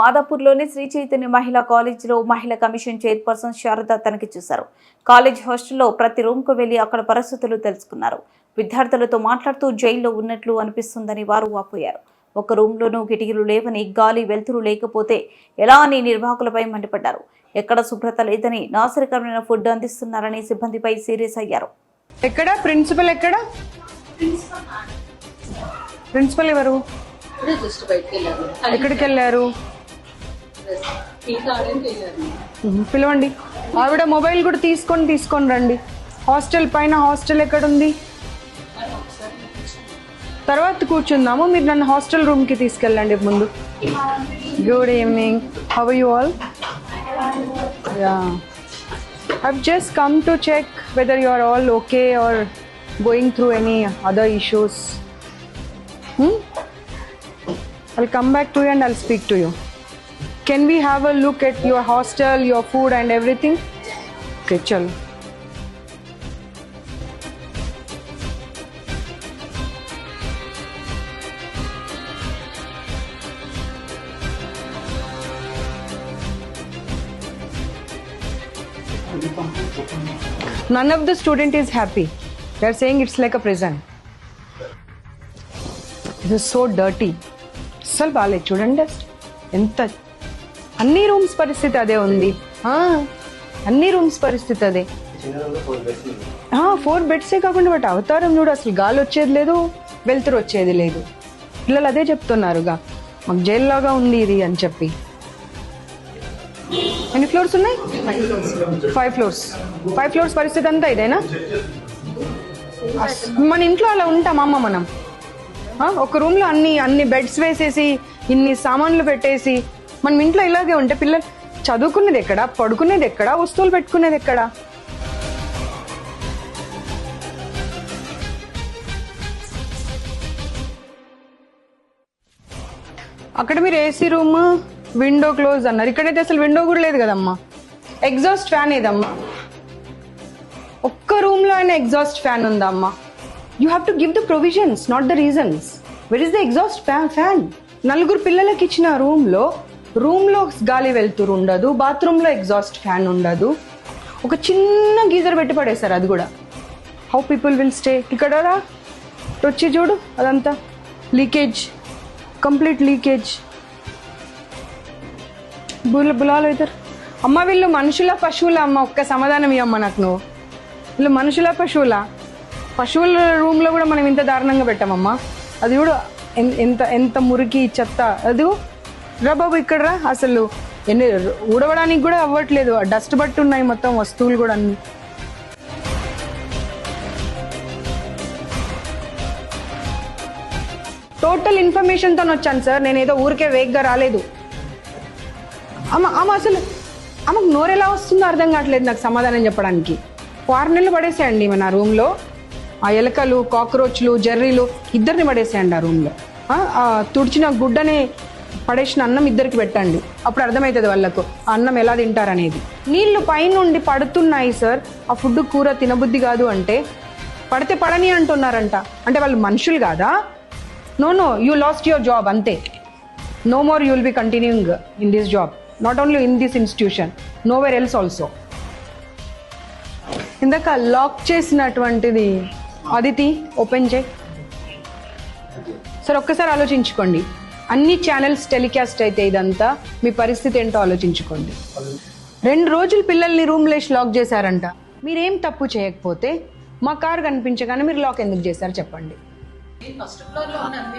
మాదాపూర్లోని శ్రీ చైతన్య మహిళా కాలేజీలో మహిళా కమిషన్ చైర్పర్సన్ శారద తనిఖీ చేశారు. కాలేజ్ హాస్టల్లో ప్రతి రూమ్కు వెళ్ళి అక్కడ పరిస్థితులు తెలుసుకున్నారు. విద్యార్థులతో మాట్లాడుతూ జైల్లో ఉన్నట్లు అనిపిస్తుందని వారు వాపోయారు. ఒక రూమ్లోనూ కిటికీలు లేవని గాలి వెలుతురు లేకపోతే ఎలా అని నిర్వాహకులపై మండిపడ్డారు. ఎక్కడ శుభ్రత లేదని నాసిరకరమైన ఫుడ్ అందిస్తున్నారని సిబ్బందిపై సీరియస్ అయ్యారు. ఎక్కడ? ప్రిన్సిపల్ ఎక్కడ? ప్రిన్సిపల్ ఎవరు? ఎక్కడికి వెళ్ళారు? పిలవండి. ఆవిడ మొబైల్ కూడా తీసుకొని తీసుకొని రండి. హాస్టల్ పైన హాస్టల్ ఎక్కడ ఉంది తర్వాత కూర్చుందాము. మీరు నన్ను హాస్టల్ రూమ్కి తీసుకెళ్ళండి ముందు. Good evening how you all have just come to check whether you are all okay or going through any other issues I come back to and I speak to you Can we have a look at your hostel, your food, and everything? Okay, chalo. None of the student is happy. They're saying it's like a prison. This is so dirty. అస్సలు బాగాలేదు చూడండి ఎంత అన్ని rooms పరిస్థితి అదే ఉంది. అన్ని rooms పరిస్థితి అదే. ఫోర్ బెడ్సే కాకుండా బట్ అవతారం చూడు అసలు గాలి వచ్చేది లేదు వెలుతురు వచ్చేది లేదు. పిల్లలు అదే చెప్తున్నారుగా మాకు జైల్లాగా ఉంది ఇది అని చెప్పి. ఎన్ని ఫ్లోర్స్ ఉన్నాయి? ఫైవ్ ఫ్లోర్స్ ఫైవ్ ఫ్లోర్స్ పరిస్థితి అంతా ఇదేనా? మన ఇంట్లో అలా ఉంటామమ్మ మనం. ఒక రూమ్లో అన్ని అన్ని బెడ్స్ వేసేసి ఇన్ని సామాన్లు పెట్టేసి మనం ఇంట్లో ఇలాగే ఉంటే పిల్లలు చదువుకునేది ఎక్కడ? పడుకునేది ఎక్కడ? వస్తువులు పెట్టుకునేది ఎక్కడ? అక్కడ మీరు ఏసీ రూమ్ విండో క్లోజ్ అన్నారు. ఇక్కడైతే అసలు విండో కూడా లేదు కదమ్మా. ఎగ్జాస్ట్ ఫ్యాన్ ఏదమ్మా? ఒక్క రూమ్లో అయినా ఎగ్జాస్ట్ ఫ్యాన్ ఉందా అమ్మా you have to give the provisions not the reasons where is the exhaust fan fan నలుగురు పిల్లలకి ఇచ్చిన రూమ్ లో రూమ్లో గాలి వెళ్తురు ఉండదు బాత్రూమ్లో ఎగ్జాస్ట్ ఫ్యాన్ ఉండదు. ఒక చిన్న గీజర్ పెట్టి పడేశారు అది కూడా. హౌ పీపుల్ విల్ స్టే ఇక్కడ రా. వచ్చి చూడు అదంతా. లీకేజ్ కంప్లీట్ లీకేజ్ బుల బులాలు అవుతారు అమ్మ వీళ్ళు మనుషుల పశువుల అమ్మ ఒక్క సమాధానం ఇవ్వమ్మ నాకు నువ్వు. వీళ్ళు మనుషుల పశువుల? పశువుల రూమ్లో కూడా మనం ఇంత దారుణంగా పెట్టామమ్మా. అది కూడా ఎంత ఎంత మురికి చెత్త. అది రా బాబు ఇక్కడ రా అసలు ఎన్ని ఊడవడానికి కూడా అవ్వట్లేదు. డస్ట్ బట్టి ఉన్నాయి మొత్తం వస్తువులు కూడా అన్ని. టోటల్ ఇన్ఫర్మేషన్తో వచ్చాను సార్ నేను ఏదో ఊరికే వేగ్గా రాలేదు. అమ్మ అమ్మ అసలు ఆమెకు నోరెలా వస్తుందో అర్థం కావట్లేదు నాకు సమాధానం చెప్పడానికి. ఆరు నెలలు పడేసేయండి మన రూమ్లో. ఆ ఎలకలు కాక్రోచ్లు జర్రీలు ఇద్దరిని పడేసేయండి ఆ రూమ్లో. తుడిచిన గుడ్డని పడేసిన అన్నం ఇద్దరికి పెట్టండి. అప్పుడు అర్థమవుతుంది వాళ్ళకు అన్నం ఎలా తింటారనేది. నీళ్ళు పైనుండి పడుతున్నాయి సార్. ఆ ఫుడ్ కూర తినబుద్ధి కాదు అంటే పడితే పడని అంటున్నారంట. అంటే వాళ్ళు మనుషులు కాదా? No no you lost your job అంతే. No more you will be continuing in this job not only in this institution nowhere else also ఇందాక లాక్ చేసినటువంటిది అదితి ఓపెన్ చేయి. సరే ఒక్కసారి ఆలోచించుకోండి. అన్ని ఛానల్స్ టెలికాస్ట్ అయితే ఇదంతా. మీ పరిస్థితి ఏంటో ఆలోచించుకోండి. రెండు రోజులు పిల్లల్ని రూమ్ లేసి లాక్ చేశారంట. మీరేం తప్పు చేయకపోతే మా కార్ కనిపించగానే మీరు లాక్ ఎందుకు చేశారు చెప్పండి.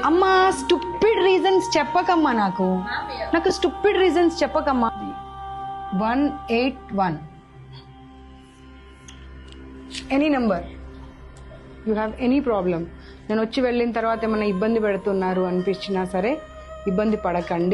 అమ్మా స్టూపిడ్ రీజన్స్ చెప్పకమ్మా నాకు. నాకు stupid reasons చెప్పకమ్మా. One eight one any number you have any problem నేను వచ్చి వెళ్ళిన తర్వాత ఏమైనా ఇబ్బంది పెడుతున్నారు అనిపించినా సరే ఇబ్బంది పడకండి.